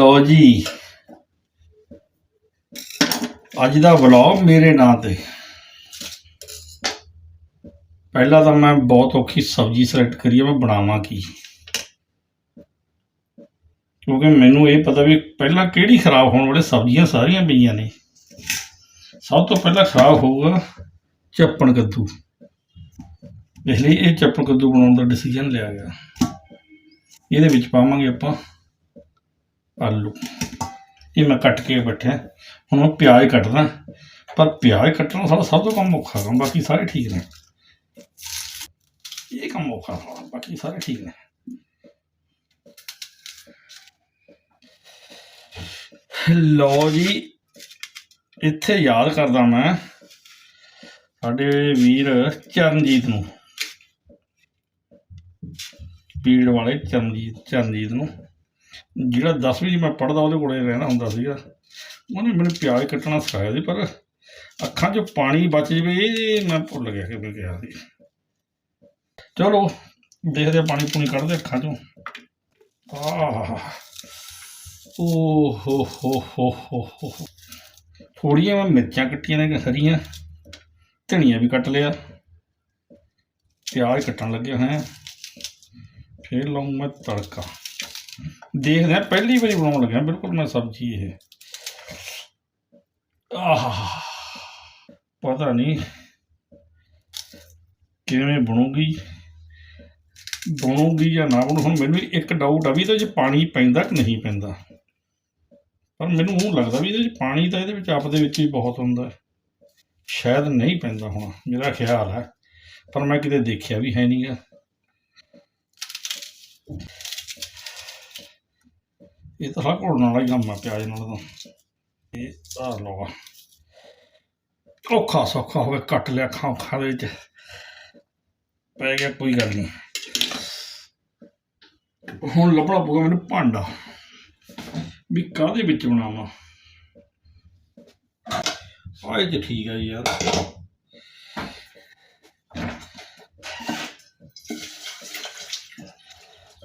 ਲਓ ਜੀ। ਅੱਜ ਦਾ ਵਲੌਗ ਮੇਰੇ ਨਾਂ ਤੇ। ਪਹਿਲਾਂ ਤਾਂ ਮੈਂ ਬਹੁਤ ਔਖੀ ਸਬਜ਼ੀ ਸਿਲੈਕਟ ਕਰੀ ਆ, ਮੈਂ ਬਣਾਵਾਂ ਕੀ? ਕਿਉਂਕਿ ਮੈਨੂੰ ਇਹ ਪਤਾ ਵੀ ਪਹਿਲਾਂ ਕਿਹੜੀ ਖਰਾਬ ਹੋਣ ਵਾਲੇ ਸਬਜ਼ੀਆਂ ਸਾਰੀਆਂ ਪਈਆਂ ਨੇ। ਸਭ ਤੋਂ ਪਹਿਲਾਂ ਖਰਾਬ ਹੋਊਗਾ ਚੱਪਣ ਕੱਦੂ। ਇਸ ਲਈ ਇਹ ਚੱਪਣ ਕੱਦੂ ਬਣਾਉਣ ਦਾ ਡਿਸੀਜਨ ਲਿਆ ਗਿਆ। ਇਹਦੇ ਵਿੱਚ ਪਾਵਾਂਗੇ ਆਪਾਂ ਆਲੂ। ਇਹ ਮੈਂ ਕੱਟ ਕੇ ਬੈਠਿਆ। ਹੁਣ ਮੈਂ ਪਿਆਜ਼ ਕੱਟਦਾ। ਪਰ ਪਿਆਜ਼ ਕੱਟਣਾ ਸਾਡਾ ਸਭ ਤੋਂ ਕੰਮ ਔਖਾ ਕੰਮ, ਬਾਕੀ ਸਾਰੇ ਠੀਕ ਨੇ। ਇਹ ਕੰਮ ਔਖਾ ਸਾਡਾ, ਬਾਕੀ ਸਾਰੇ ਠੀਕ ਨੇ। ਲਓ ਜੀ, ਇੱਥੇ ਯਾਦ ਕਰਦਾ ਮੈਂ ਸਾਡੇ ਵੀਰ ਚਰਨਜੀਤ ਨੂੰ। ਪੀੜ ਵਾਲੇ ਚਰਨਜੀਤ ਚਰਨਜੀਤ ਨੂੰ। ਜਿਹੜਾ 10ਵੀਂ ਚ ਮੈਂ ਪੜਦਾ ਉਹਦੇ ਕੋਲੇ ਰਹਿਣਾ ਹੁੰਦਾ ਸੀਗਾ। ਉਹਨੇ ਮੈਨੂੰ ਪਿਆਜ਼ ਕੱਟਣਾ ਸਿਖਾਇਆ ਸੀ, ਪਰ ਅੱਖਾਂ 'ਚੋਂ ਪਾਣੀ ਬਚ ਜਵੇ, ਇਹ ਮੈਂ ਭੁੱਲ ਗਿਆ ਕਿ ਮੈਂ ਕਿਹਾ ਸੀ। ਚਲੋ, ਦੇਖਦੇ ਹਾਂ ਪਾਣੀ ਪੂਣੀ ਕੱਢਦੇ ਅੱਖਾਂ 'ਚੋਂ। ਆਹ ਓ ਹੋ ਹੋ ਹੋ ਹੋ ਹੋ ਥੋੜੀਆਂ ਮੈਂ ਮਿਰਚਾਂ ਕੱਟੀਆਂ ਨੇ ਹਰੀਆਂ, ਧਨੀਆ ਵੀ ਕੱਟ ਲਿਆ। ਪਿਆਜ਼ ਕੱਟਣ ਲੱਗਿਆ ਹੈ ਫਿਰ ਲਾਉਂ ਮੈਂ ਤੜਕਾ। ਦੇਖਦੇ ਹਾਂ, ਪਹਿਲੀ ਵਾਰੀ ਬਣਾਉਣ ਲੱਗਿਆ ਬਿਲਕੁਲ ਮੈਂ ਸਬਜ਼ੀ ਇਹ। ਆਹ, ਪਤਾ ਨਹੀਂ ਕਿਵੇਂ ਬਣੂਗੀ ਬਣੂਗੀ ਜਾਂ ਨਾ ਬਣੂ, ਹੁਣ ਮੈਨੂੰ ਇੱਕ ਡਾਊਟ ਆ ਵੀ ਇਹਦੇ ਵਿੱਚ ਪਾਣੀ ਪੈਂਦਾ ਕਿ ਨਹੀਂ ਪੈਂਦਾ। ਪਰ ਮੈਨੂੰ ਉਹ ਲੱਗਦਾ ਵੀ ਇਹਦੇ ਵਿੱਚ ਪਾਣੀ ਤਾਂ ਇਹਦੇ ਵਿੱਚ ਆਪਦੇ ਵਿੱਚ ਹੀ ਬਹੁਤ ਹੁੰਦਾ ਸ਼ਾਇਦ ਨਹੀਂ ਪੈਂਦਾ ਹੋਣਾ, ਮੇਰਾ ਖਿਆਲ ਹੈ। ਪਰ ਮੈਂ ਕਿਤੇ ਦੇਖਿਆ ਵੀ ਹੈ ਨਹੀਂਗਾ ਇਹ ਤਾਂ ਸਾਰਾ ਘੋੜਨ ਵਾਲਾ ਹੀ ਕੰਮ ਆ ਪਿਆਜ਼ ਨਾਲ ਤਾਂ ਇਹ ਆ। ਲਵਾ ਔਖਾ ਸੌਖਾ ਹੋਵੇ ਕੱਟ ਲਿਆ ਖਾਂ ਖਾ ਦੇ ਵਿੱਚ। ਪੈ ਗਿਆ ਕੋਈ ਗੱਲ ਨਹੀਂ। ਹੁਣ ਲੱਭਣਾ ਪਊਗਾ ਮੈਨੂੰ ਭਾਂਡਾ। ਵੀ ਕਾਹਦੇ ਵਿੱਚ ਬਣਾਵਾਂ? ਆਏ ਤੇ ਠੀਕ ਹੈ ਯਾਰ।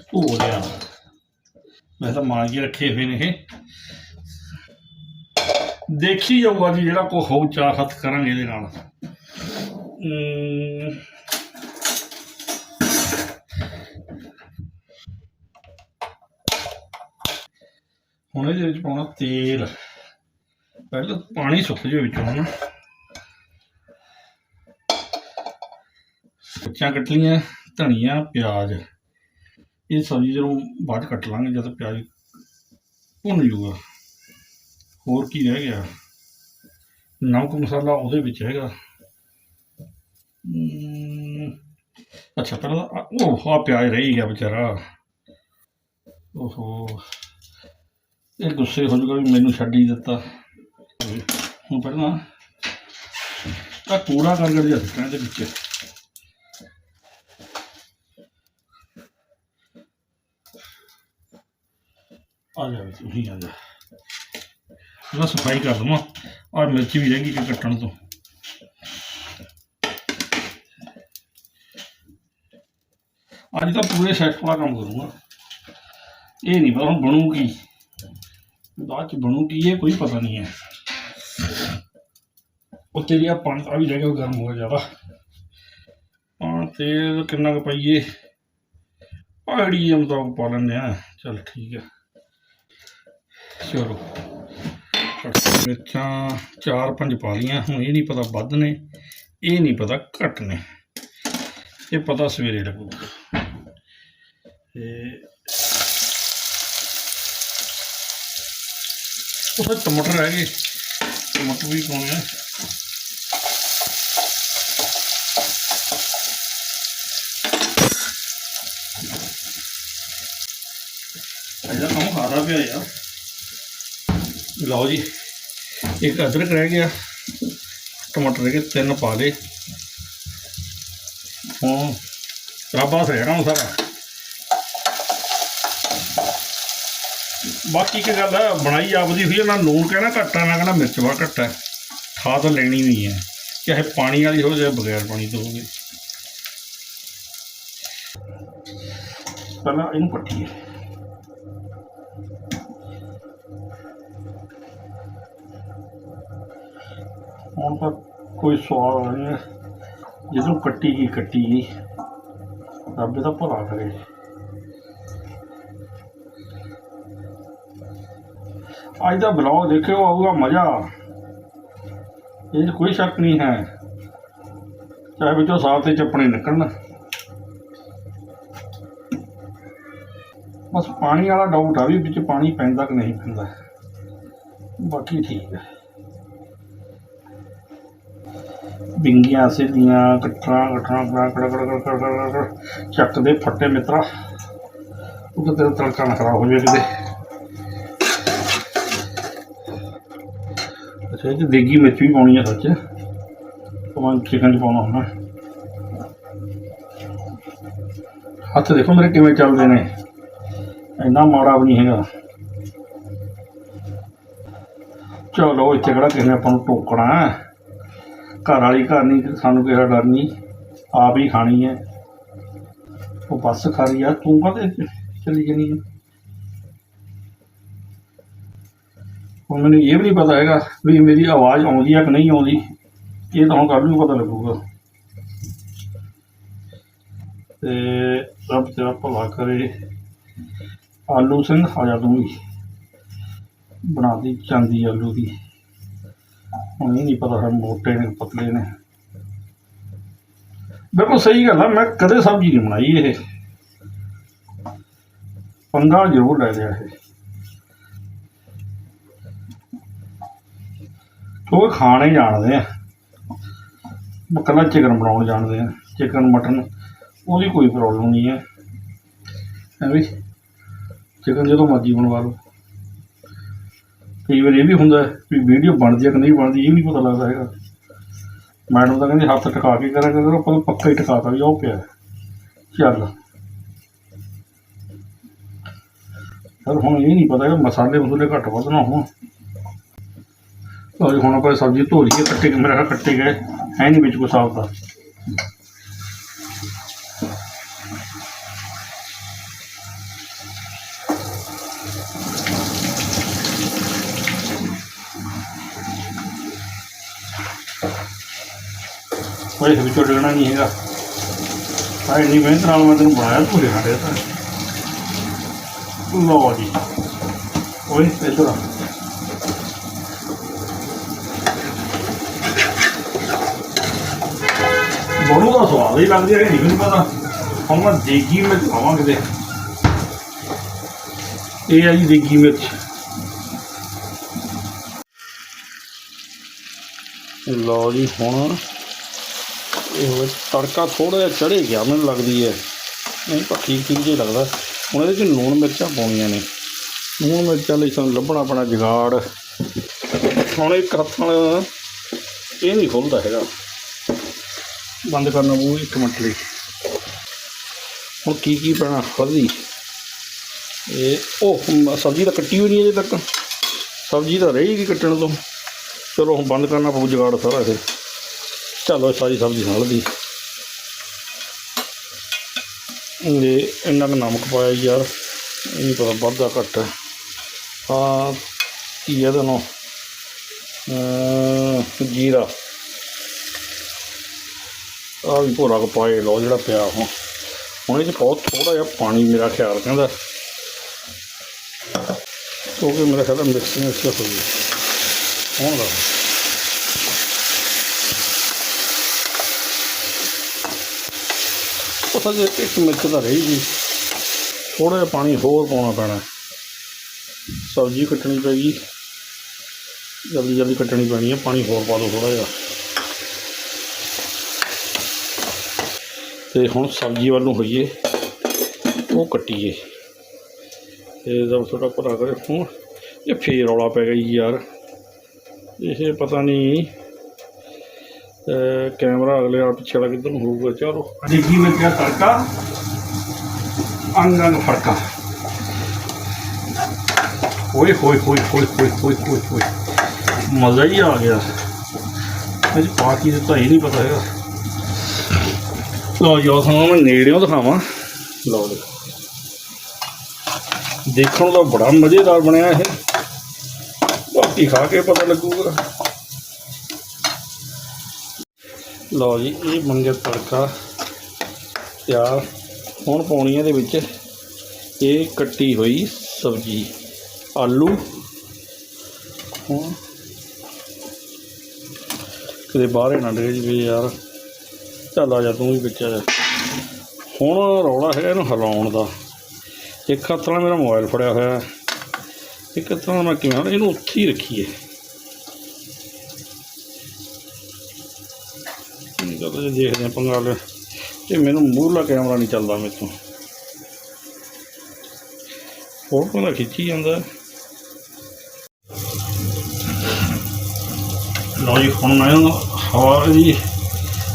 ਧੋ ਲਿਆ। ਮੈਂ ਤਾਂ ਮਾਰ ਜੀ ਰੱਖੇ ਹੋਏ ਨੇ ਇਹ। ਦੇਖੀ ਜਾਊਗਾ ਜੀ ਜਿਹੜਾ ਕੋ ਹੋਊ, ਚਾਰ ਹੱਥ ਕਰਾਂਗੇ ਇਹਦੇ ਨਾਲ। ਹੁਣ ਇਹਦੇ ਵਿੱਚ ਪਾਉਣਾ ਤੇਲ। ਪਹਿਲਾਂ ਪਾਣੀ ਸੁੱਕ ਜਾਵੇ ਵਿੱਚੋਂ ਨਾ। ਮਿਰਚਾਂ ਕੱਟਲੀਆਂ ਧਨੀਆ, ਪਿਆਜ਼। ਇਹ ਸਬਜ਼ੀ ਜਦੋਂ ਬਾਅਦ 'ਚ ਕੱਟ ਲਾਂਗੇ, ਜਦ ਪਿਆਜ਼ ਭੁੰਨ ਜੂਗਾ ਹੋਰ ਕੀ ਰਹਿ ਗਿਆ? ਨਮਕ ਮਸਾਲਾ ਉਹਦੇ ਵਿੱਚ ਹੈਗਾ। ਅੱਛਾ, ਪਹਿਲਾਂ ਆ- ਉਹ ਆ ਪਿਆਜ਼ ਰਹੀ ਗਿਆ ਵਿਚਾਰਾ। ਓਹੋ। ਇਹ ਗੁੱਸੇ ਹੋ ਜਾਊਗਾ ਵੀ ਮੈਨੂੰ ਛੱਡ ਹੀ ਦਿੱਤਾ। ਹੁਣ ਪਹਿਲਾਂ ਆ ਕੂੜਾ ਕਰ ਕਰ ਜਿਹਾ ਸਿੱਟਣਾ ਇਹਦੇ ਵਿੱਚ। ਆ ਜਾ, ਤੁਸੀਂ ਆ ਜਾ। ਮੈਂ ਸਫ਼ਾਈ ਕਰ ਦਵਾਂ ਔਰ ਮਿਰਚ ਵੀ ਰਹਿ ਗਈ ਕੱਟਣ ਤੋਂ। ਅੱਜ ਤਾਂ ਪੂਰੇ ਸੈੱਟ ਵਾਲਾ ਕੰਮ ਕਰੂੰਗਾ। ਇਹ ਨਹੀਂ ਪਤਾ ਹੁਣ ਬਣੂ ਕੀ। ਬਾਅਦ ਚ ਬਣੂ ਕੀ ਇਹ ਕੋਈ ਪਤਾ ਨਹੀਂ ਹੈ। ਉੱਤੇ ਜਿਹੜਾ ਪਾਣੀ ਆ ਵੀ ਜਗ੍ਹਾ ਗਰਮ ਹੋ ਗਿਆ ਜ਼ਿਆਦਾ। ਹਾਂ ਤੇਲ ਕਿੰਨਾ ਕੁ ਪਾਈਏ? ਪਹਾੜੀ ਜਮ ਤਾਂ ਪਾ ਲੈਂਦੇ ਆ ਚਲ ਠੀਕ ਹੈ। ਚਲੋ। ਮਿਰਚਾਂ ਚਾਰ ਪੰਜ ਪਾ ਲਈਆਂ। ਹੁਣ ਇਹ ਨਹੀਂ ਪਤਾ ਵੱਧ ਨੇ, ਇਹ ਨਹੀਂ ਪਤਾ ਘੱਟ ਨੇ। ਇਹ ਪਤਾ ਸਵੇਰੇ ਲੱਗੂਗਾ। ਤੇ ਉਹ ਫਿਰ ਟਮਾਟਰ ਰਹਿ ਗਏ। ਟਮਾਟਰ ਵੀ ਪਾਉਣੇ ਆ। ਇਹਦਾ ਕੰਮ ਖਾਦਾ ਪਿਆ ਯਾਰ। ਲਓ ਜੀ, ਇੱਕ ਅਦਰਕ ਰਹਿ ਗਿਆ, ਟਮਾਟਰ ਰਹਿ ਗਏ, ਤਿੰਨ ਪਾ ਲਏ। ਹੁਣ ਰਾਬਾ ਰਹਿਣਾ ਹੁਣ ਸਾਰਾ ਬਾਕੀ ਕੀ ਗੱਲ ਹੈ ਬਣਾਈ ਆਪਦੀ ਹੋਈ ਹੈ ਨਾ ਲੂਣ ਕਹਿਣਾ ਘੱਟ ਆ, ਨਾ ਕਹਿਣਾ ਮਿਰਚ ਵਾ ਘੱਟ ਹੈ ਖਾ ਲੈਣੀ ਨਹੀਂ ਹੈ ਚਾਹੇ ਪਾਣੀ ਵਾਲੀ ਹੋ ਜਾਏ ਬਗੈਰ ਪਾਣੀ ਤੋਂ ਹੋਵੇ। ਪਹਿਲਾਂ ਇਹਨੂੰ ਪੱਟੀਏ ਹੁਣ ਤਾਂ ਕੋਈ ਸਵਾਲ ਨਹੀਂ ਹੈ। ਜਦੋਂ ਕੱਟੀ ਗਈ ਕੱਟੀ ਗਈ। ਰੱਬ ਦਾ ਭਲਾ ਕਰੇ। ਅੱਜ ਦਾ ਬਲੌਗ ਦੇਖਿਓ, ਆਊਗਾ ਮਜ਼ਾ। ਇਹ 'ਚ ਕੋਈ ਸ਼ੱਕ ਨਹੀਂ ਹੈ। ਚਾਹੇ ਵਿੱਚੋਂ ਸਾਫ਼ ਤੇ ਚੱਪਣੇ ਨਿਕਲਣ। ਬਸ ਪਾਣੀ ਵਾਲਾ ਡਾਊਟ ਆ ਵੀ ਵਿੱਚ ਪਾਣੀ ਪੈਂਦਾ ਕਿ ਨਹੀਂ ਪੈਂਦਾ। ਬਾਕੀ ਠੀਕ ਹੈ। ਬਿੰਗੀਆਂ ਸਿੱਧੀਆਂ ਕਟਰਾਂ ਕਟਰਾਂ ਕਟਰਾਂ ਕੜ ਕੜ ਕੜ ਕੜ ਕੜ ਚੱਕਦੇ ਫੱਟੇ ਮਿੱਤਰਾ। ਉਹ ਤੇਰਾ ਤੜਕਾ ਨਾ ਖਰਾਬ ਹੋ ਜਾਵੇ ਕਿਤੇ। ਅੱਛਾ, ਇਹ ਦੇਗੀ ਮਿਰਚ ਵੀ ਪਾਉਣੀ ਆ ਸੱਚ। ਉਹ ਚਿਕਨ ਚ ਪਾਉਣਾ ਹੁੰਦਾ ਹੱਥ ਦੇਖੋ ਮੇਰੇ ਕਿਵੇਂ ਚੱਲਦੇ ਨੇ। ਇੰਨਾ ਮਾੜਾ ਵੀ ਨਹੀਂ ਹੈਗਾ। ਚਲੋ, ਇੱਥੇ ਕਿਹੜਾ ਕਿਸੇ ਨੇ ਆਪਾਂ ਨੂੰ ਟੋਕਣਾ। ਘਰ ਵਾਲੀ ਘਰ ਨਹੀਂ, ਸਾਨੂੰ ਕਿਸੇ ਦਾ ਡਰ ਨਹੀਂ। ਆਪ ਹੀ ਖਾਣੀ ਹੈ। ਉਹ ਬੱਸ ਖਾ ਰਹੀ ਆ। ਤੂੰ ਕਾਹਦੇ ਚਲੀ ਜਾਨੀ ਹੈ? ਹੁਣ ਮੈਨੂੰ ਇਹ ਵੀ ਨਹੀਂ ਪਤਾ ਹੈਗਾ ਵੀ ਮੇਰੀ ਆਵਾਜ਼ ਆਉਂਦੀ ਹੈ ਕਿ ਨਹੀਂ ਆਉਂਦੀ। ਇਹ ਤਾਂ ਹੁਣ ਕੱਲ੍ਹ ਨੂੰ ਪਤਾ ਲੱਗੂਗਾ। ਤੇ ਰੱਬ ਤੇਰਾ ਭਲਾ ਕਰੇ। ਆਲੂ ਸਿੰਘ, ਆ ਜਾ ਤੂੰ ਬਣਾ ਦੀ ਚਾਂਦੀ ਆਲੂ ਦੀ। ਹੁਣ ਇਹ ਨਹੀਂ ਪਤਾ ਫਿਰ ਮੋਟੇ ਨੇ ਪਤਲੇ ਨੇ। ਬਿਲਕੁਲ ਸਹੀ ਗੱਲ ਆ, ਮੈਂ ਕਦੇ ਸਬਜ਼ੀ ਨਹੀਂ ਬਣਾਈ ਇਹ। ਪੰਗਾ ਜ਼ਰੂਰ ਲੈ ਲਿਆ ਇਹ। ਉਹ ਖਾਣੇ ਜਾਣਦੇ ਆ। ਮੱਕਲਾ ਚਿਕਨ ਬਣਾਉਣ ਜਾਣਦੇ ਆ। ਚਿਕਨ ਮਟਨ ਉਹਦੀ ਕੋਈ ਪ੍ਰੋਬਲਮ ਨਹੀਂ ਹੈ ਹੈ। ਵੀ ਚਿਕਨ ਜਦੋਂ ਮਰਜ਼ੀ ਬਣਵਾ ਲਓ। ਕਈ ਵਾਰ ਇਹ ਵੀ ਹੁੰਦਾ ਵੀ ਵੀਡੀਓ ਬਣਦੀ ਹੈ ਕਿ ਨਹੀਂ ਬਣਦੀ, ਇਹ ਵੀ ਨਹੀਂ ਪਤਾ ਲੱਗਦਾ ਹੈਗਾ। ਮੈਡਮ ਤਾਂ ਕਹਿੰਦੀ, ਹੱਥ ਟਿਕਾ ਕੇ ਕਰਾਂਗੇ ਕਰੋ ਪਰ ਪੱਕਾ ਹੀ ਟਿਕਾਤਾ ਵੀ ਉਹ ਪਿਆ। ਚੱਲ। ਪਰ ਹੁਣ ਇਹ ਨਹੀਂ ਪਤਾ ਕਿ ਮਸਾਲੇ ਮਸੂਲੇ ਘੱਟ ਵੱਧ ਨਾ ਹੋਣ ਲਓ ਹੁਣ ਆਪਾਂ ਸਬਜ਼ੀ ਧੋ ਲਈਏ ਕੱਟੇ ਕੇ ਮੇਰਾ ਕੱਟੇ ਗਏ, ਹੈ ਨਹੀਂ ਵਿੱਚ ਕੁਛ ਆਉਂਦਾ ਕੋਈ ਵਿੱਚੋਂ ਡਿੱਗਣਾ ਨਹੀਂ ਹੈਗਾ। ਆ ਇੰਨੀ ਮਿਹਨਤ ਨਾਲ ਮੈਂ ਤੈਨੂੰ ਬਣਾਇਆ ਪੂਰੇ ਸਾਡੇ ਤਾਂ। ਲਓ ਜੀ। ਓਏ ਇੱਧਰ ਆ ਬਣੂ ਦਾ ਸਵਾਦ ਹੀ ਲੱਗਦੀ ਹੈ ਕਿ ਨਹੀਂ ਪਤਾ। ਹੁਣ ਮੈਂ ਦੇਗੀ ਮਿਰਚ ਖਾਵਾਂ ਕਿਤੇ। ਇਹ ਆ ਜੀ ਦੇਗੀ ਮਿਰਚ। ਲਓ ਜੀ, ਹੁਣ ਇਹ ਤੜਕਾ ਥੋੜਾ ਜਿਹਾ ਚੜੇ ਗਿਆ, ਮੈਨੂੰ ਲੱਗਦੀ ਹੈ। ਨਹੀਂ, ਪਰ ਠੀਕ ਠੀਕ ਜਿਹਾ ਲੱਗਦਾ। ਹੁਣ ਇਹਦੇ 'ਚ ਲੂਣ ਮਿਰਚਾਂ ਪਾਉਣੀਆਂ ਨੇ। ਲੂਣ ਮਿਰਚਾਂ ਲਈ ਸਾਨੂੰ ਲੱਭਣਾ ਪੈਣਾ ਜਗਾੜ। ਹੁਣ ਇਹ ਹੱਥ ਇਹ ਨਹੀਂ ਖੁੱਲਦਾ ਹੈਗਾ। ਬੰਦ ਕਰਨਾ ਉਹ ਇੱਕ ਮਿੰਟ ਲਈ। ਹੁਣ ਕੀ ਕੀ ਪੈਣਾ ਹਲਦੀ? ਇਹ ਉਹ ਸਬਜ਼ੀ ਤਾਂ ਕੱਟੀ ਹੋਈ ਨਹੀਂ ਅਜੇ ਤੱਕ। ਸਬਜ਼ੀ ਤਾਂ ਰਹੀ ਗਈ ਕੱਟਣ ਤੋਂ। ਚਲੋ ਹੁਣ ਬੰਦ ਕਰਨਾ ਪਊ ਜੁਗਾੜ ਸਾਰਾ ਫਿਰ ਚਲੋ ਸਾਰੀ ਸਬਜ਼ੀ ਹਲਦੀ ਇਹ ਇੰਨਾ ਕੁ ਨਮਕ ਪਾਇਆ ਯਾਰ, ਇਹ ਨਹੀਂ ਪਤਾ ਵੱਧਦਾ ਘੱਟ ਹੈ। ਆ ਕੀ ਇਹਦਾ ਨਾਮ? ਜੀਰਾ। ਆ ਵੀ ਭੋਰਾ ਕੁ ਪਾਏ, ਲਓ ਜਿਹੜਾ ਪਿਆ ਹੁਣ। ਹੁਣ ਇਹ 'ਚ ਬਹੁਤ ਥੋੜਾ ਜਿਹਾ ਪਾਣੀ ਮੇਰਾ ਖਿਆਲ ਕਹਿੰਦਾ। ਕਿਉਂਕਿ ਮੇਰਾ ਖਿਆਲ ਮਿਕਸਿੰਗ ਇਸ ਹੋ ਗਈ। ਹੁਣ ਦਾ ਉਹ ਸਜੇ ਇੱਕ ਮਿਰਚ ਤਾਂ ਰਹੀ ਜੀ। ਥੋੜਾ ਜਿਹਾ ਪਾਣੀ ਹੋਰ ਪਾਉਣਾ ਪੈਣਾ। ਸਬਜ਼ੀ ਕੱਟਣੀ ਪੈਗੀ ਜਲਦੀ ਜਲਦੀ ਕੱਟਣੀ ਪੈਣੀ ਹੈ ਪਾਣੀ ਹੋਰ ਪਾ ਦਿਓ ਥੋੜਾ ਜਿਹਾ। ਤੇ ਹੁਣ ਸਬਜ਼ੀ ਵੱਲ ਨੂੰ ਹੋਈਏ। ਉਹ ਕੱਟੀਏ। ਤੇ ਜਦ ਥੋੜਾ ਭਰਾ ਕਰੇ ਹੁਣ ਇਹ ਫੇਰ ਰੌਲਾ ਪੈ ਗਿਆ ਜੀ ਯਾਰ। ਇਹ ਪਤਾ ਨਹੀਂ ਕੈਮਰਾ ਅਗਲੇ ਵਾਲਾ ਪਿੱਛੇ ਵਾਲਾ ਕਿੱਧਰ ਨੂੰ ਹੋਊਗਾ? ਚਲੋ। ਦੇਖੀ ਮੈਂ ਕਿਹਾ ਤੜਕਾ? ਅੰਗ ਅੰਗ ਫੜਕਾ। ਓਏ ਹੋਏ ਹੋਏ ਹੋਏ ਹੋਏ ਹੋਏ ਹੋਏ ਹੋਏ। ਮਜ਼ਾ ਹੀ ਆ ਗਿਆ। ਅਜ ਪਾ ਕੀ ਦਿੱਤਾ ਇਹ ਨਹੀਂ ਪਤਾ ਹੈਗਾ। ਲਓ ਜੋ ਤੁਹਾਨੂੰ ਮੈਂ ਨੇੜਿਓਂ ਦਿਖਾਵਾਂ। ਲਓ ਦੇਖੋ ਦੇਖਣ ਨੂੰ ਤਾਂ ਬੜਾ ਮਜ਼ੇਦਾਰ ਬਣਿਆ ਇਹ। ਬਾਕੀ ਖਾ ਕੇ ਪਤਾ ਲੱਗੂਗਾ। ਲਓ ਜੀ, ਇਹ ਮੰਗੇ ਤੜਕਾ ਤਿਆਰ ਹੁਣ ਪਾਉਣੀ ਇਹਦੇ ਵਿੱਚ। ਇਹ ਕੱਟੀ ਹੋਈ ਸਬਜ਼ੀ, ਆਲੂ। ਹੁਣ ਕਿਤੇ ਬਾਹਰ ਹੀ ਨਾ ਡਿੱਗ ਜਵੇ ਯਾਰ। ਚੱਲ ਆ ਜਾ, ਤੂੰ ਵੀ ਵਿੱਚ ਜਾ। ਹੁਣ ਰੌਲਾ ਹੈਗਾ ਇਹਨੂੰ ਹਿਲਾਉਣ ਦਾ। ਇੱਕ ਹੱਥ ਨਾਲ ਮੇਰਾ ਮੋਬਾਈਲ ਫੜਿਆ ਹੋਇਆ। ਇੱਕ ਹੱਥ ਨਾਲ ਮੈਂ ਕਿਵੇਂ, ਇਹਨੂੰ ਉੱਥੇ ਹੀ ਰੱਖੀਏ। ਜਦੋਂ ਦੇਖਦੇ ਹਾਂ ਪੰਗਾ ਲੈ। ਮੈਨੂੰ ਮੂਹਰਲਾ ਕੈਮਰਾ ਨਹੀਂ ਚੱਲਦਾ ਮੇਰੇ ਤੋਂ ਫੋਟੋ ਦਾ ਖਿੱਚੀ ਜਾਂਦਾ। ਲਓ ਜੀ, ਹੁਣ ਮੈਂ ਹਵਾ ਦੀ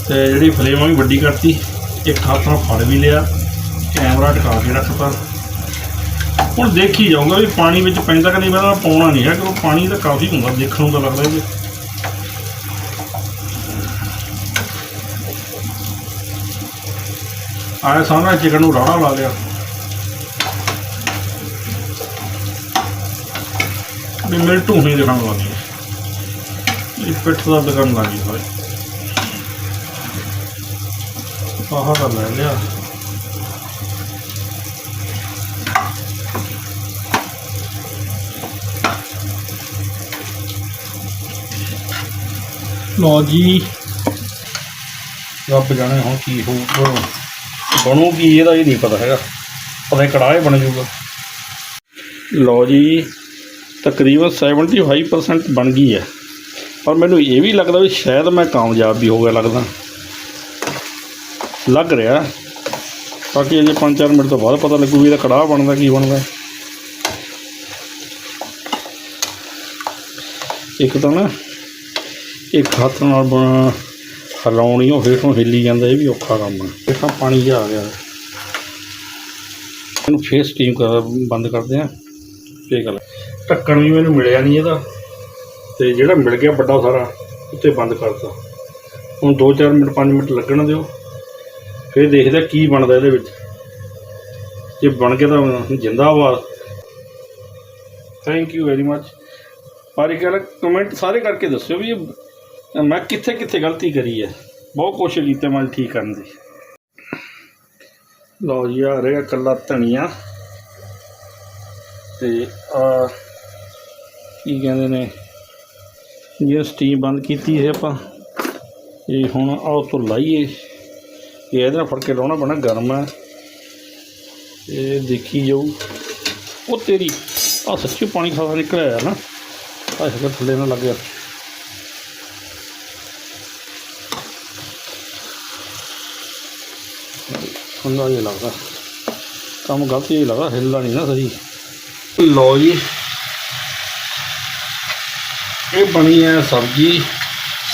ਤੇ ਜਿਹੜੀ ਫਲੇਮ ਆ ਵੀ ਵੱਡੀ ਕਰਤੀ। ਇੱਕ ਹੱਥ ਨਾਲ ਫੜ ਵੀ ਲਿਆ, ਕੈਮਰਾ ਟਿਕਾ ਕੇ ਰੱਖਤਾ ਹੁਣ ਦੇਖੀ ਜਾਊਗਾ ਵੀ ਪਾਣੀ ਵਿੱਚ ਪੈਂਦਾ ਕਿ ਨਹੀਂ ਪੈਂਦਾ ਪਾਉਣਾ ਨਹੀਂ ਹੈ ਕਿਉਂਕਿ ਪਾਣੀ ਤਾਂ ਕਾਫੀ ਹੁੰਦਾ, ਦੇਖਣ ਨੂੰ ਤਾਂ ਲੱਗਦਾ ਜੀ ਆਇਆ ਸਾਹਮਣੇ ਚਿਕਨ ਨੂੰ ਰਾੜਾ ਲਾ ਲਿਆ। ਵੀ ਮੇਰੇ ਢੂਹੀ ਦਿਖਣ ਲੱਗ ਇਹ ਪਿੱਠ ਦਾ ਦਿਖਣ ਲੱਗ ਹੋਏ ਆਹ ਤਾਂ ਲੈ ਲਿਆ। ਲਓ ਜੀ। ਰੱਬ ਜਾਣੇ ਹੁਣ ਕੀ ਹੋਊਗਾ ਬਣੂ ਕੀ ਇਹਦਾ ਇਹ ਨਹੀਂ ਪਤਾ ਹੈਗਾ। ਪਤਾ ਕੜਾਹ ਬਣ ਜਾਊਗਾ। ਲਓ ਜੀ, ਤਕਰੀਬਨ 75% ਬਣ ਗਈ ਹੈ। ਪਰ ਮੈਨੂੰ ਇਹ ਵੀ ਲੱਗਦਾ ਵੀ ਸ਼ਾਇਦ ਮੈਂ ਕਾਮਯਾਬ ਵੀ ਹੋ ਗਿਆ ਲੱਗਦਾ। ਲੱਗ ਰਿਹਾ। ਬਾਕੀ ਅਜੇ 5-4 ਮਿੰਟ ਤੋਂ ਬਾਅਦ ਪਤਾ ਲੱਗੂ ਵੀ ਇਹਦਾ ਕੜਾਹ ਬਣਦਾ, ਕੀ ਬਣਦਾ। ਇੱਕ ਤਾਂ ਨਾ, ਇੱਕ ਹੱਥ ਨਾਲ ਬਣਾ ਹਿਲਾਉਣੀ ਉਹ ਹੇਠੋਂ ਹਿੱਲੀ ਜਾਂਦਾ, ਇਹ ਵੀ ਔਖਾ ਕੰਮ ਹੈ ਹੇਠਾਂ ਪਾਣੀ ਜਿਹਾ ਆ ਗਿਆ। ਇਹਨੂੰ ਫੇਰ ਸਟੀਮ ਕਰ, ਬੰਦ ਕਰਦੇ ਆ। ਫੇਰ ਗੱਲ ਢੱਕਣ ਵੀ ਮੈਨੂੰ ਮਿਲਿਆ ਨਹੀਂ ਇਹਦਾ। ਤੇ ਜਿਹੜਾ ਮਿਲ ਗਿਆ ਵੱਡਾ ਸਾਰਾ, ਉੱਤੇ ਬੰਦ ਕਰਤਾ। ਹੁਣ 2-4 ਮਿੰਟ 5 ਮਿੰਟ ਲੱਗਣ ਦਿਓ। ਫਿਰ ਦੇਖਦੇ ਆ ਕੀ ਬਣਦਾ ਇਹਦੇ ਵਿੱਚ। ਜੇ ਬਣ ਗਿਆ ਤਾਂ ਜਿੰਦਾਬਾਦ। ਥੈਂਕ ਯੂ ਵੈਰੀ ਮੱਚ ਪਰ ਇੱਕ ਗੱਲ ਕਮੈਂਟ ਸਾਰੇ ਕਰਕੇ ਦੱਸਿਓ ਵੀ ਇਹ ਮੈਂ ਕਿੱਥੇ ਕਿੱਥੇ ਗਲਤੀ ਕਰੀ ਹੈ? ਬਹੁਤ ਕੋਸ਼ਿਸ਼ ਕੀਤੀ ਮੈਂ ਠੀਕ ਕਰਨ ਦੀ। ਲਓ ਜੀ, ਆ ਰਿਹਾ ਕੱਲਾ ਧਨੀਆ। ਤੇ ਆ ਕੀ ਕਹਿੰਦੇ ਨੇ ਇਹ ਸਟੀਮ ਬੰਦ ਕੀਤੀ ਹੈ ਆਪਾਂ ਇਹ ਹੁਣ ਆਹ ਤੋਂ ਲਾਈਏ। ਇਹ ਇਹਦੇ ਨਾਲ ਫੜ ਕੇ ਲਾਉਣਾ ਬਣਾ ਗਰਮ ਹੈ। ਇਹ ਦੇਖੀ ਜਾਊ। ਉਹ ਤੇਰੀ ਆ ਸੱਚੀ ਪਾਣੀ ਖਾਸਾ ਨਿਕਲਿਆ ਨਾ। ਆ ਸ਼ਕਰ ਥੱਲੇ ਨਾ ਲੱਗ ਗਿਆ ਲੱਗਦਾ। ਕੰਮ ਗਲਤ ਹੀ ਲੱਗਦਾ, ਹਿੱਲਦਾ ਨਹੀਂ ਨਾ ਸਹੀ। ਲਓ ਜੀ, ਇਹ ਬਣੀ ਹੈ ਸਬਜ਼ੀ।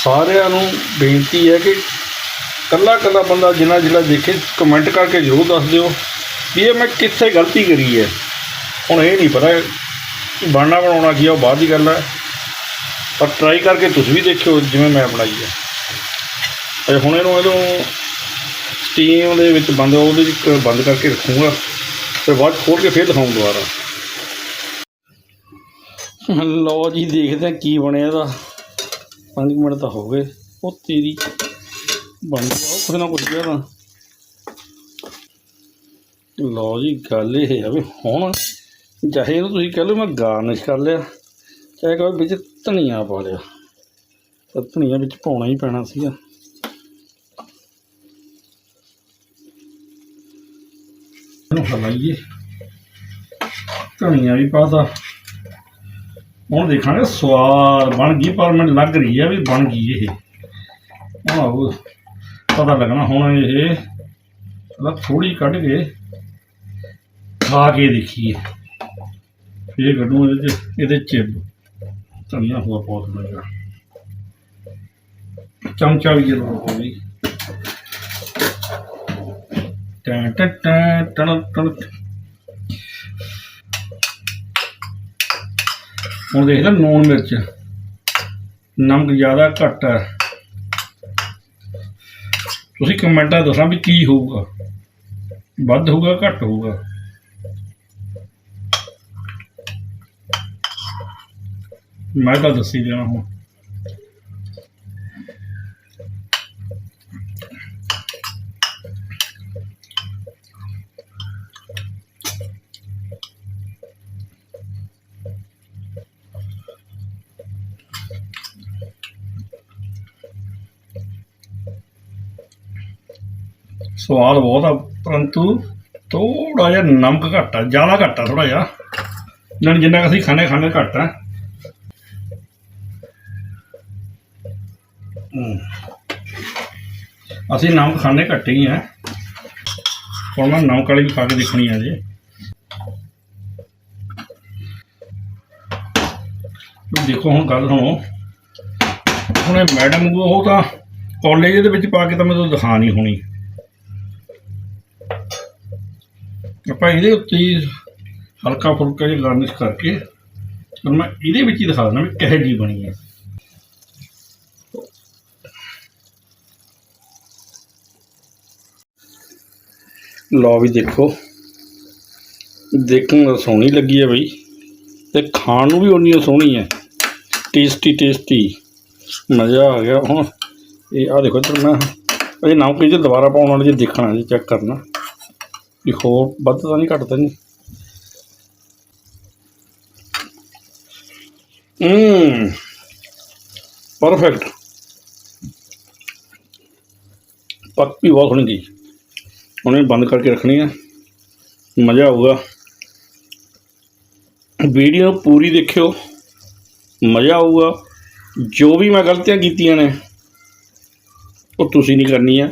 ਸਾਰਿਆਂ ਨੂੰ ਬੇਨਤੀ ਹੈ ਕਿ ਕੱਲਾ ਕੱਲਾ ਬੰਦਾ ਜਿੰਨਾ ਜਿੰਨਾ ਦੇਖੇ ਕਮੈਂਟ ਕਰਕੇ ਜ਼ਰੂਰ ਦੱਸ ਦਿਓ ਵੀ ਇਹ ਮੈਂ ਕਿੱਥੇ ਗਲਤੀ ਕਰੀ ਹੈ। ਹੁਣ ਇਹ ਨਹੀਂ ਪਤਾ ਬਣਨਾ ਬਣਾਉਣਾ ਕੀ ਆ, ਉਹ ਬਾਅਦ ਦੀ ਗੱਲ ਹੈ। ਪਰ ਟਰਾਈ ਕਰਕੇ ਤੁਸੀਂ ਵੀ ਦੇਖਿਓ ਜਿਵੇਂ ਮੈਂ ਬਣਾਈ ਹੈ। ਤੇ ਹੁਣ ਇਹਨੂੰ ਇਹਨੂੰ ਸਟੀਮ ਦੇ ਵਿੱਚ ਬੰਦ, ਉਹਦੇ ਵਿੱਚ ਬੰਦ ਕਰਕੇ ਰੱਖੂੰਗਾ। ਫਿਰ ਬਾਅਦ ਖੋਲ ਕੇ ਫੇਰ ਦਿਖਾਉਂ ਦੁਬਾਰਾ। ਲਓ ਜੀ, ਦੇਖਦੇ ਆ ਕੀ ਬਣਿਆ ਇਹਦਾ। 5 ਮਿੰਟ ਤਾਂ ਹੋ ਗਏ। ਉਹ ਤੇਰੀ ਬਣ ਗਿਆ ਉਹ ਕੁਛ ਨਾ ਕੁਛ ਗਿਆ ਤਾਂ ਲਓ ਜੀ, ਗੱਲ ਇਹ ਹੈ ਵੀ ਹੁਣ ਚਾਹੇ ਇਹਨੂੰ ਤੁਸੀਂ ਕਹਿ ਲਓ ਮੈਂ ਗਾਰਨਿਸ਼ ਕਰ ਲਿਆ, ਚਾਹੇ ਕਹੋ ਵਿੱਚ ਧਨੀਆ ਪਾ ਲਿਆ। ਤਾਂ ਧਨੀਆ ਵਿੱਚ ਪਾਉਣਾ ਹੀ ਪੈਣਾ ਸੀਗਾ। ਇਹਨੂੰ ਹਲਾਈਏ ਧਨੀਆ ਵੀ ਪਾਤਾ ਹੁਣ ਦੇਖਾਂਗੇ, ਸਵਾਦ ਬਣ ਗਈ, ਪਰ ਮੈਨੂੰ ਲੱਗ ਰਹੀ ਹੈ ਵੀ ਬਣ ਗਈ ਇਹ। ਹੁਣ ਆਓ, ਪਤਾ ਲੱਗਣਾ ਹੁਣ ਇਹ ਥੋੜੀ ਕੱਢ ਕੇ ਖਾ ਕੇ ਦੇਖੀਏ। ਫੇਰ ਕੱਢੂ ਇਹਦੇ ਚ, ਇਹਦੇ ਚਿੱਬ। ਧਨੀਆ ਹੋਰ ਬਹੁਤ ਬਣੇਗਾ ਚਮਚਾ ਵੀ ਜ਼ਰੂਰ ਹੋਵੇ ਟੈਂ ਟੈਂ ਟਣ ਟਣ ਹੁਣ ਦੇਖ ਲੈ ਨੂਣ ਮਿਰਚ। ਨਮਕ ਜ਼ਿਆਦਾ ਘੱਟ ਹੈ ਤੁਸੀਂ ਕਮੈਂਟਾਂ ਦੱਸਾਂ ਵੀ ਕੀ ਹੋਊਗਾ। ਵੱਧ ਹੋਊਗਾ, ਘੱਟ ਹੋਊਗਾ। ਮੈਂ ਤਾਂ ਦੱਸੀ ਜਾਣਾ ਹੁਣ। ਸਵਾਦ ਬਹੁਤ ਆ, ਪਰੰਤੂ ਥੋੜਾ ਜਿਹਾ ਨਮਕ ਘੱਟ ਆ, ਜ਼ਿਆਦਾ ਘੱਟ ਆ ਥੋੜਾ ਜਿਹਾ। ਜਾਣੀ ਜਿੰਨਾ ਕੁ ਅਸੀਂ ਖਾਣੇ ਖਾਣੇ ਘੱਟ ਆ। ਅਸੀਂ ਨਮਕ ਖਾਣੇ ਘੱਟ ਹੀ ਆ। ਹੁਣ ਮੈਂ ਨਮਕ ਵਾਲੀ ਵੀ ਖਾ ਕੇ ਦੇਖਣੀ ਆ ਜੀ ਦੇਖੋ ਹੁਣ ਗੱਲ ਸੁਣੋ। ਹੁਣ ਮੈਡਮ ਉਹ ਤਾਂ ਕਾਲਜ ਦੇ ਵਿੱਚ ਪਾ ਕੇ ਤਾਂ ਮੈਨੂੰ ਦਿਖਾ ਨਹੀਂ ਹੋਣੀ। ਆਪਾਂ ਇਹਦੇ ਉੱਤੇ ਹੀ ਹਲਕਾ ਫੁਲਕਾ ਜਿਹਾ ਗਾਰਨਿਸ਼ ਕਰਕੇ ਹੁਣ ਮੈਂ ਇਹਦੇ ਵਿੱਚ ਹੀ ਦਿਖਾ ਦਿੰਦਾ ਵੀ ਕਿਹੋ ਜੀ ਬਣੀ ਹੈ। ਲਓ ਵੀ ਦੇਖੋ, ਦੇਖਣ ਨੂੰ ਸੋਹਣੀ ਲੱਗੀ ਹੈ ਬਈ ਤੇ ਖਾਣ ਨੂੰ ਵੀ ਉਨੀ ਸੋਹਣੀ ਹੈ। ਟੇਸਟੀ ਟੇਸਟੀ ਮਜ਼ਾ ਆ ਗਿਆ। ਹੁਣ ਇਹ ਆ ਦੇਖੋ ਇੱਧਰ ਮੈਂ ਇਹ ਨਮਕ ਇਹ ਦੁਬਾਰਾ ਪਾਉਣ ਵਾਲੇ ਜੇ ਦੇਖਣਾ ਜੀ ਚੈੱਕ ਕਰਨਾ। ਵੀ ਹੋਰ ਵੱਧ ਤਾਂ ਨਹੀਂ ਘੱਟ ਤਾਂ ਨਹੀਂ ਹੂੰ ਪਰਫੈਕਟ ਪੱਕ ਵੀ ਬਹੁਤ ਸੋਹਣੀ ਗਈ ਹੁਣ ਇਹ ਬੰਦ ਕਰਕੇ ਰੱਖਣੀ ਹੈ ਮਜ਼ਾ ਆਊਗਾ। ਵੀਡੀਓ ਪੂਰੀ ਦੇਖਿਓ। ਮਜ਼ਾ ਆਊਗਾ। ਜੋ ਵੀ ਮੈਂ ਗਲਤੀਆਂ ਕੀਤੀਆਂ ਨੇ, ਉਹ ਤੁਸੀਂ ਨਹੀਂ ਕਰਨੀਆਂ।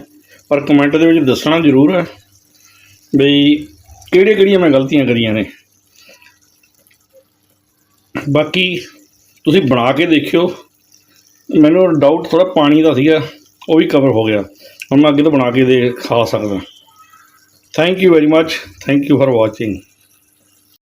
ਪਰ ਕਮੈਂਟ ਦੇ ਵਿੱਚ ਦੱਸਣਾ ਜ਼ਰੂਰ ਹੈ ਬਈ, ਕਿਹੜੇ ਕਿਹੜੀਆਂ ਮੈਂ ਗਲਤੀਆਂ ਕਰੀਆਂ ਨੇ? ਬਾਕੀ ਤੁਸੀਂ ਬਣਾ ਕੇ ਦੇਖਿਓ। ਮੈਨੂੰ ਡਾਊਟ ਥੋੜਾ ਪਾਣੀ ਦਾ ਸੀਗਾ, ਉਹ ਵੀ ਕਵਰ ਹੋ ਗਿਆ। ਹੁਣ ਮੈਂ ਅੱਗੇ ਤੋਂ ਬਣਾ ਕੇ ਦੇ ਖਾ ਸਕਦਾ। Thank you very much thank you for watching